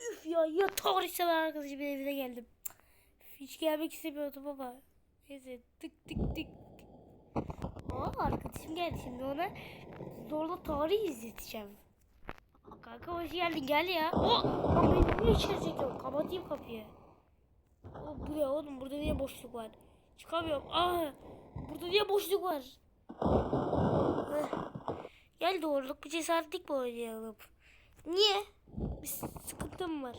Üf ya ya tarih sever arkadaşımın evine geldim. Hiç gelmek istemiyordum ama. Neyse tık tık tık. Aa arkadaşım geldi şimdi ona zorla tarih izleteceğim. Kanka hoş geldin gel ya. Lan beni niye içeri çekiyorsun? Kapatayım kapıyı. O, bu ne oğlum burada niye boşluk var? Çıkamıyorum. Aa! Burada niye boşluk var? Gel doğruluk bir cesaretlik mi oynayalım? Niye? Bir sıkıntı mı var?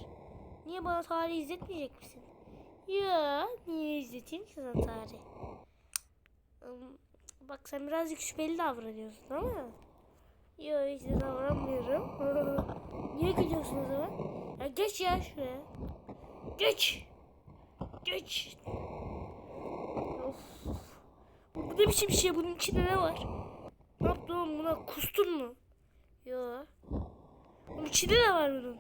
Niye bana tarih izletmeyecek misin? Ya niye izleteyim ki sana tarih? Bak sen birazcık şüpheli davranıyorsun ama. Yok hiç de davranmıyorum. niye gidiyorsun o zaman? Ya geç ya şuraya. Geç. Geç. Of. Bu ne biçim şey? Bunun içinde ne var? Ne yaptın oğlum buna? Kustun mu? Yok. Bunun içinde ne var bunun?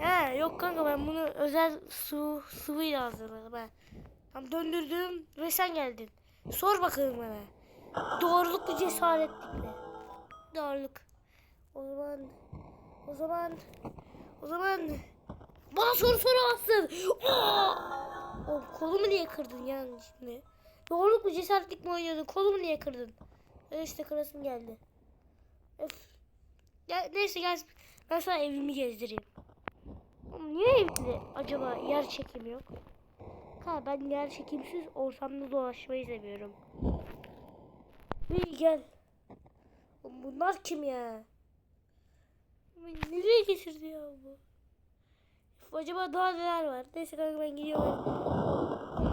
He yok kanka ben bunu özel su sıvıyla hazırladım ben. Tam döndürdüm ve sen geldin. Sor bakalım bana. Doğruluk mu cesaretlik mi? Doğruluk. O zaman o zaman o zaman bana soru soramazsın. Oğlum kolumu niye kırdın ya şimdi? Doğruluk mu cesaretlik mi oynuyordun? Kolumu niye kırdın? Öyle işte kırasım geldi. Öf. Ya, neyse gel ben sana evimi gezdireyim. Niye evde acaba yer çekimi yok? Ha ben yer çekimsiz ortamda dolaşmayı seviyorum. İyi gel. Bunlar kim ya? Nereye getirdi ya bu? Acaba daha neler var? Neyse kanka ben gidiyorum.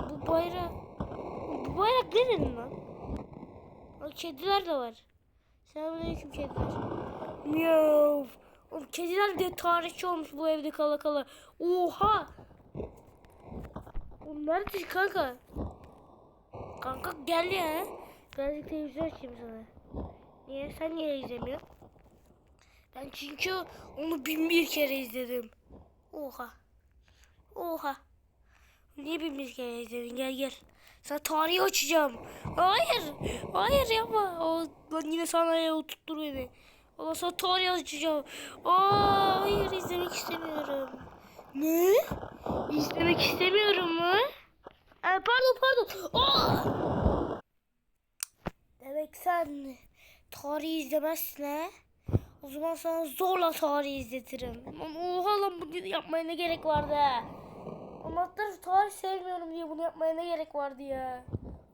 Bu bayrak... Bu bayrak nerenin lan? Kediler de var. Selamünaleyküm kediler. Miyav. Oğlum kediler de tarihçi olmuş bu evde kala kala. Oha. Oğlum nerede kanka? Kanka gel ya. Birazcık televizyon açayım sana. Niye? Sen niye izlemiyorsun? Ben çünkü onu bin bir kere izledim. Oha. Oha. Niye bin bir kere izledin? Gel gel. Sana tarihi açacağım. Hayır. Hayır yapma. O, lan yine sanayiye oturttur beni. Ama sana tarih açacağım. Aa, hayır izlemek istemiyorum. Ne? İzlemek istemiyorum mu? Ee, pardon pardon. Aa! Demek sen tarihi izlemezsin ha? O zaman sana zorla tarihi izletirim. Ama oha lan bunu yapmaya ne gerek vardı hatta tarih sevmiyorum diye bunu yapmaya ne gerek vardı ya?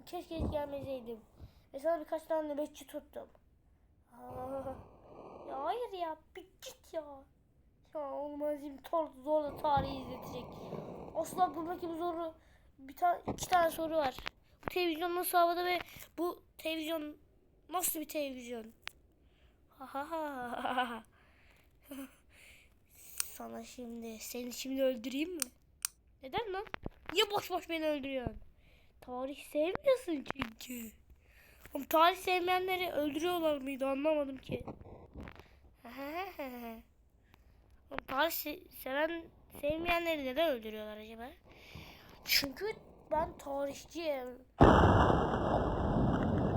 Keşke hiç gelmeseydim. Ve sana birkaç tane nöbetçi tuttum. Aa, ya hayır ya bir git ya. Ya olmaz şimdi tor zorla tarihi izletecek. Asla bu bakayım zoru. Bir tane iki tane soru var. Bu televizyon nasıl havada ve bu televizyon nasıl bir televizyon? Ha. Sana şimdi seni şimdi öldüreyim mi? Neden lan? Niye boş boş beni öldürüyorsun? Tarih sevmiyorsun çünkü. Oğlum tarih sevmeyenleri öldürüyorlar mıydı anlamadım ki. Oğlum tarih se- seven sevmeyenleri neden öldürüyorlar acaba? Çünkü ben tarihçiyim.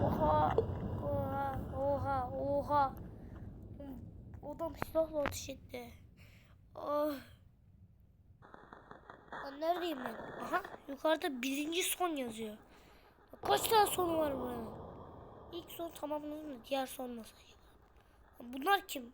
Oha. Oha. Oha. Oha. Adam silahla ateş etti. Ah. Lan neredeyim ben? Aha yukarıda birinci son yazıyor. Kaç tane sonu var buranın? İlk son tamamlanır mı? Diğer son nasıl acaba? Bunlar kim?